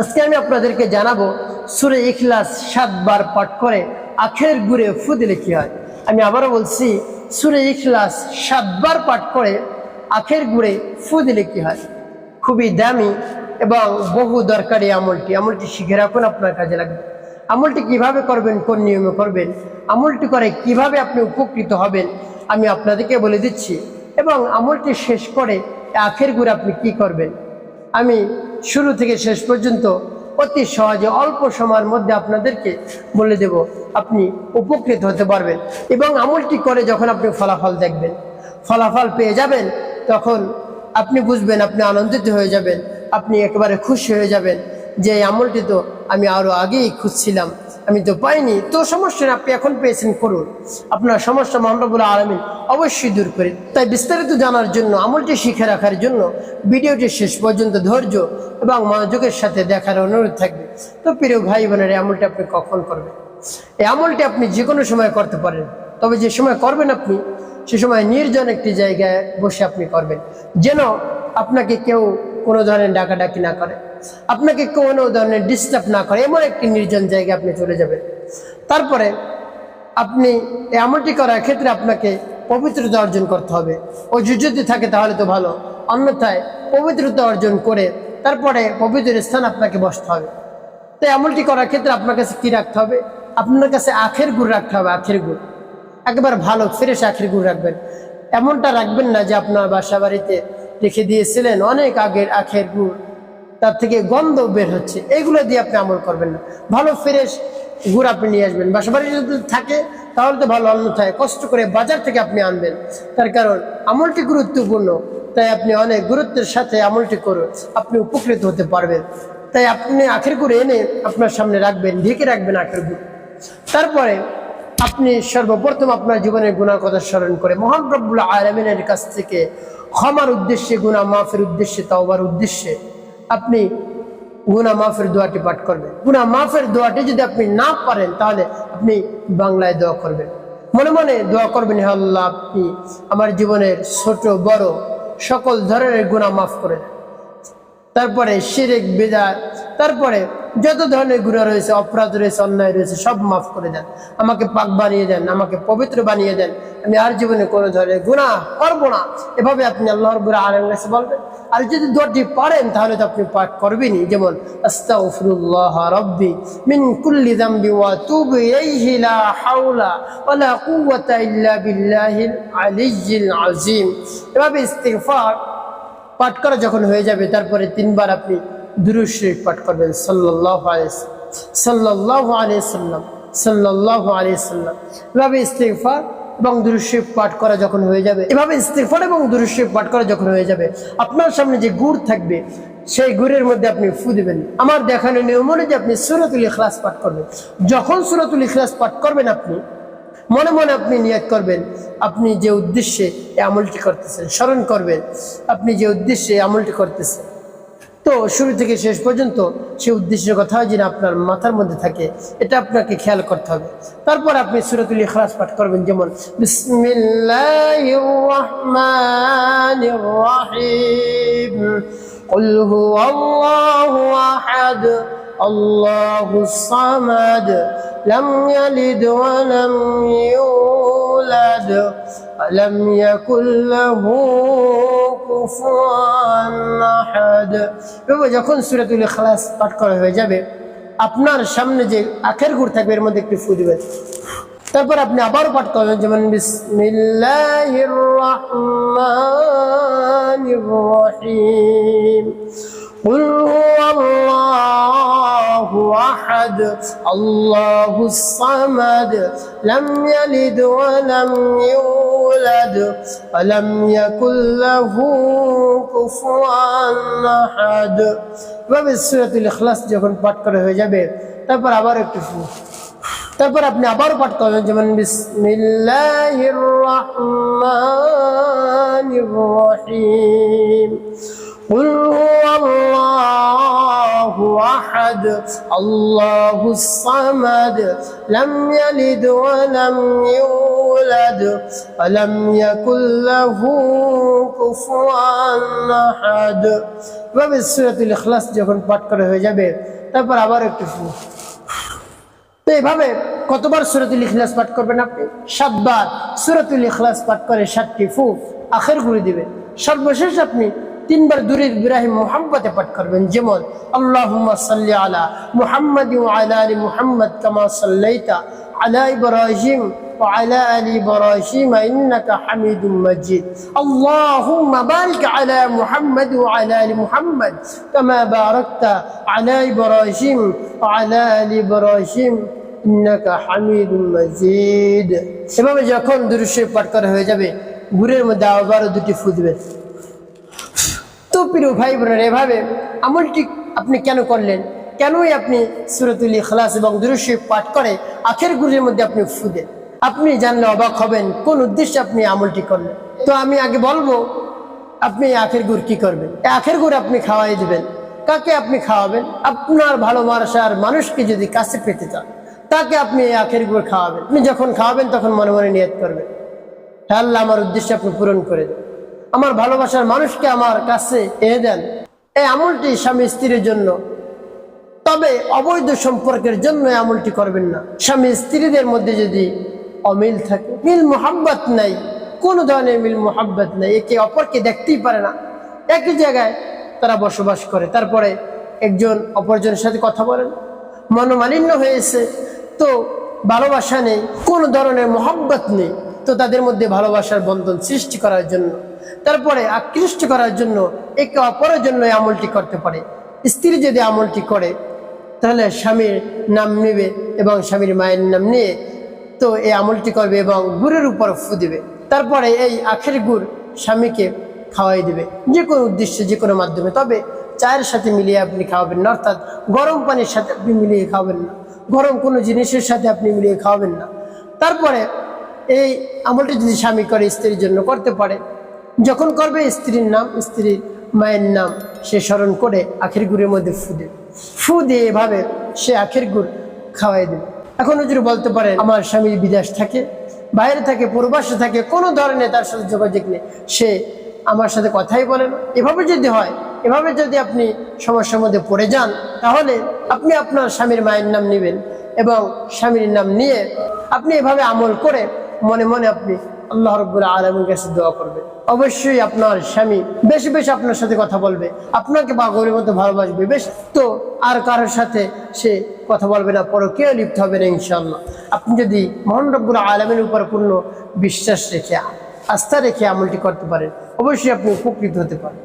আজকে আমি আপনাদেরকে জানাব সুরে ইখলাস সাতবার পাঠ করে আখের গুড়ে ফু দিলে কি হয়? আমি আবারও বলছি, সুরে ইখলাস সাতবার পাঠ করে আখের গুড়ে ফু দিলে কি হয়? খুবই দামি এবং বহু দরকারি আমলটি। আমলটি শিখে রাখুন আপনার কাজে লাগবে। আমলটি কীভাবে করবেন, কোন নিয়মে করবেন, আমলটি করে কীভাবে আপনি উপকৃত হবেন, আমি আপনাদেরকে বলে দিচ্ছি। এবং আমলটি শেষ করে আখের গুড়ে আপনি কি করবেন? আমি শুরু থেকে শেষ পর্যন্ত অতি সহজে অল্প সময়ের মধ্যে আপনাদেরকে বলে দেব, আপনি উপকৃত হতে পারবেন। এবং আমলটি করে যখন আপনি ফলাফল দেখবেন, ফলাফল পেয়ে যাবেন, তখন আপনি বুঝবেন, আপনি আনন্দিত হয়ে যাবেন, আপনি একেবারে খুশি হয়ে যাবেন যে আমলটি তো আমি আরও আগেই খুঁজছিলাম। আমি তো পাইনি। তো সমস্যা আপনি এখন পেয়েছেন করুন। আপনার সমস্যা মহানবুল আলমিন অবশ্যই দূর করে তাই বিস্তারিত জানার জন্য, আমলটি শিখে রাখার জন্য ভিডিওটি শেষ পর্যন্ত ধৈর্য এবং মনোযোগের সাথে দেখার অনুরোধ থাকবে। তো প্রিয় ভাই বোনের, এই আমলটি আপনি কখন করবেন? এই আমলটি আপনি যে কোনো সময় করতে পারেন। তবে যে সময় করবেন আপনি সে সময় নির্জন একটি জায়গায় বসে আপনি করবেন। যেন আপনাকে কেউ কোনো ধরনের ডাকাডাকি না করে। আপনাকে কোনো ধরনের ডিস্টার্ব না করে। এমন একটি নির্জন জায়গায় আপনি চলে যাবেন। তারপরে আপনি এই আমলটি করার ক্ষেত্রে আপনাকে পবিত্রতা অর্জন করতে হবে। ও যদি থাকে তাহলে তো ভালো। অন্যথায় পবিত্রতা অর্জন করে তারপরে পবিত্র স্থান আপনাকে বসতে হবে। তাই আমলটি করার ক্ষেত্রে আপনার কাছে কী রাখতে হবে? আপনার কাছে আখের গুড় রাখতে হবে, আখের গুড়। একেবারে ভালো ফ্রেশ আখের গুড় রাখবেন। এমনটা রাখবেন না যে আপনার বাসা বাড়িতে রেখে দিয়েছিলেন অনেক আগের, আখের গুড়, তার থেকে গন্ধ বের হচ্ছে। এগুলো দিয়ে আপনি আমল করবেন না। ভালো ফ্রেশ গুড় আপনি নিয়ে আসবেন। বাসা বাড়ি যদি থাকে, তাহলে তো ভালো, অন্যথায় কষ্ট করে বাজার থেকে আপনি আনবেন। তার কারণ, আমলটি গুরুত্বপূর্ণ। তাই আপনি অনেক গুরুত্বের সাথে আমলটি করুন আপনি উপকৃত হতে পারবেন। তাই আপনি আখের গুড় এনে আপনার সামনে রাখবেন, ঢেকে রাখবেন আখের গুড়। তারপরে আপনি সর্বপ্রথম আপনার জীবনের গুণার কথা স্মরণ করে মহান রব্বুল আলমিনের কাছ থেকে ক্ষমার উদ্দেশ্যে গুণা মাফের উদ্দেশ্যে, তাওবার উদ্দেশ্যে আপনি গুনা মাফের দোয়াটি পাঠ করবেন। গুনা মাফের দোয়াটি যদি আপনি না পারেন, তাহলে আপনি বাংলায় দোয়া করবেন। মনে মনে দোয়া করবেন আল্লাহ, আপনি আমার জীবনের ছোট, বড় সকল ধরনের গুণা মাফ করে দেন। তারপরে শিরেক বেদার তারপরে যত ধরনের গুণা রয়েছে, অপরাধ রয়েছে, অন্যায় রয়েছে, সব মাফ করে দেন। আমাকে পাক বানিয়ে দেন, আমাকে পবিত্র বানিয়ে দেন। আমি আর জীবনে কোনো ধরনের গুণা করব না। এভাবে আপনি আল্লাহর বুড়া আলম কাছে বলবেন। আর যদি দোয়াটি পারেন, তাহলে তো আপনি পাঠ করবেনই। যেমন মিন হাওলা এভাবে ইস্তিগফার পাঠ করা যখন হয়ে যাবে, তারপরে তিনবার আপনি দুরুদ শরীফ পাঠ করবেন। আলাইহি সাল্লাম। সাল্লাল্লাহু আলাইহি সাল্লাম। এভাবে ইস্তিগফার এবং দুরুদ শরীফ পাঠ করা যখন হয়ে যাবে, এভাবে ইস্তিগফার এবং দুরুদ শরীফ পাঠ করা যখন হয়ে যাবে, আপনার সামনে যে গুড় থাকবে, সেই গুড়ের মধ্যে আপনি ফু দিবেন। আমার দেখানো নিয়ম অনুযায়ী আপনি সুরতুল ইখলাস পাঠ করবেন। যখন সুরতুল ইখলাস পাঠ করবেন আপনি মনে মনে আপনি নিয়ত করবেন। আপনি যে উদ্দেশ্যে এই আমলটি করতেছেন, স্মরণ করবেন। আপনি যে উদ্দেশ্যে এই আমলটি করতেছেন। তো শুরু থেকে শেষ পর্যন্ত সেই উদ্দেশ্যের কথা যেন আপনার মাথার মধ্যে থাকে, এটা আপনাকে খেয়াল করতে হবে। তারপর আপনি সুরতুল ইখলাস পাঠ করবেন, যেমন, বিসমিল্লাহির রহমানির রহিম قل هو الله أحد الله الصمد لم يلد ولم يولد ولم يكن له كفوا أحد এভাবে যখন সূরাতুল ইখলাস পাঠ করা হয়ে যাবে আপনার সামনে যে আখের গুড় থাকবে এর মধ্যে একটু ফু দিবেন তারপর আপনি আবারও পাঠ করবেন যেমন বিসমিল্লাহির রহমানির রহিম قل هو الله أحد الله الصمد لم يلد ولم يولد ولم يكن له كفوا أحد এভাবে সূরাতুল ইখলাস যখন পাঠ করা হয়ে যাবে তারপর আবার একটু ফু তারপর আপনি আবারও পাঠ করবেন যেমন বিসমিল্লাহির রহমানির রহিম قل هو الله أحد الله الصمد لم يلد ولم يولد ولم يكن له كفوا أحد এভাবে সুরাতুল ইখলাস যখন পাঠ করা হয়ে যাবে তারপর আবার একটু ফু তো এভাবে কতবার সুরাতুল ইখলাস পাঠ করবেন আপনি সাতবার সুরাতুল ইখলাস পাঠ করে সাতটি ফু আখের ঘুরে দিবে সর্বশেষ আপনি তিনবার দূরে ইব্রাহিম মোহাম্মতে পাঠ করবেন। যেমন, আল্লাহুম্মা সাল্লি আলা মুহাম্মাদি আলি মুহাম্মদ কামা সাল্লাইতা আলা ইব্রাহিম ওয়া আলা আলি ইব্রাহিম ইন্নাকা হামিদুম মাজিদ। আল্লাহুম্মা বারিক আলা মুহাম্মাদি ওয়া আলা আলি মুহাম্মদ কামা বারাকতা আলা ইব্রাহিম ওয়া আলা আলি ইব্রাহিম ইন্নাকা হামিদুম মাজিদ। সেভাবে যখন দুরুদ শরীফ হয়ে যাবে, গুড়ের মধ্যে দুটি ফুটবেন তো প্রিয় ভাই বোনের এভাবে আমলটি আপনি কেন করলেন? কেনই আপনি সুরতুল ইখলাস এবং দুরুশে পাঠ করে আখের গুরের মধ্যে আপনি ফু দেন? আপনি জানলে অবাক হবেন কোন উদ্দেশ্যে আপনি আমলটি করলেন। তো আমি আগে বলব, আপনি আখের গুড় কি করবেন? আখের গুড় আপনি খাওয়াই দিবেন। কাকে আপনি খাওয়াবেন? আপনার ভালোবাসার মানুষকে যদি কাছে পেতে চান, তাকে আপনি এই আখের গুড় খাওয়াবেন। আপনি যখন খাওয়াবেন, তখন মনে মনে নিয়ত করবেন। আল্লাহ, আমার উদ্দেশ্য আপনি পূরণ করে দেন। আমার ভালোবাসার মানুষকে আমার কাছে এনে দেন। এই আমলটি স্বামী স্ত্রীর জন্য। তবে অবৈধ সম্পর্কের জন্য আমলটি করবেন না। স্বামী স্ত্রীদের মধ্যে যদি অমিল থাকে, মিল মোহাব্বত নাই, কোনো ধরনের মিল মোহাব্বত নাই, একে অপরকে দেখতেই পারে না। একই জায়গায় তারা বসবাস করে। তারপরে একজন অপরজনের সাথে কথা বলেন। মনোমালিন্য হয়েছে, তো ভালোবাসা নেই, কোনো ধরনের মোহাব্বত নেই। তো তাদের মধ্যে ভালোবাসার বন্ধন সৃষ্টি করার জন্য। তারপরে আকৃষ্ট করার জন্য, একে অপরের জন্য আমলটি করতে পারে। স্ত্রী যদি আমলটি করে, তাহলে স্বামীর নাম নেবে এবং স্বামীর মায়ের নাম নিয়ে তো এই আমলটি করবে এবং গুড়ের উপর ফু দিবে। তারপরে এই আখের গুড় স্বামীকে খাওয়াই দিবে। যে কোনো উদ্দেশ্যে, যে কোনো মাধ্যমে। তবে চায়ের সাথে মিলিয়ে আপনি খাওয়াবেন না, অর্থাৎ গরম পানির সাথে আপনি মিলিয়ে খাওয়াবেন না। গরম কোনো জিনিসের সাথে আপনি মিলিয়ে খাওয়াবেন না। তারপরে এই আমলটি যদি স্বামী করে, স্ত্রীর জন্য করতে পারে যখন করবে, স্ত্রীর নাম, স্ত্রীর মায়ের নাম সে স্মরণ করে আখের গুড়ের মধ্যে ফু দেবে। ফু দিয়ে এভাবে সে আখের গুড় খাওয়াই দেবে। এখন যদি বলতে পারেন, আমার স্বামী বিদেশ থাকে, বাইরে থাকে, প্রবাসে থাকে, কোনো ধরনের তার সাথে যোগাযোগ নেই। সে আমার সাথে কথাই বলে না। এভাবে যদি হয়, এভাবে যদি আপনি সমস্যার মধ্যে পড়ে যান, তাহলে আপনি আপনার স্বামীর মায়ের নাম নেবেন এবং স্বামীর নাম নিয়ে আপনি এভাবে আমল করে মনে মনে আপনি আল্লাহ রব্বুল আলমীর কাছে দোয়া করবে। অবশ্যই আপনার স্বামী বেশি বেশি আপনার সাথে কথা বলবে। আপনাকে পাগলের মতো ভালোবাসবে। বেশ, তো আর কারোর সাথে সে কথা বলবে না। পরে কেউ লিপ্ত হবে না ইনশাল্লাহ আপনি যদি মোহন রব্বুল আলমের উপর পূর্ণ বিশ্বাস রেখে, আস্থা রেখে আমলটি করতে পারেন, অবশ্যই আপনি উপকৃত হতে পারেন।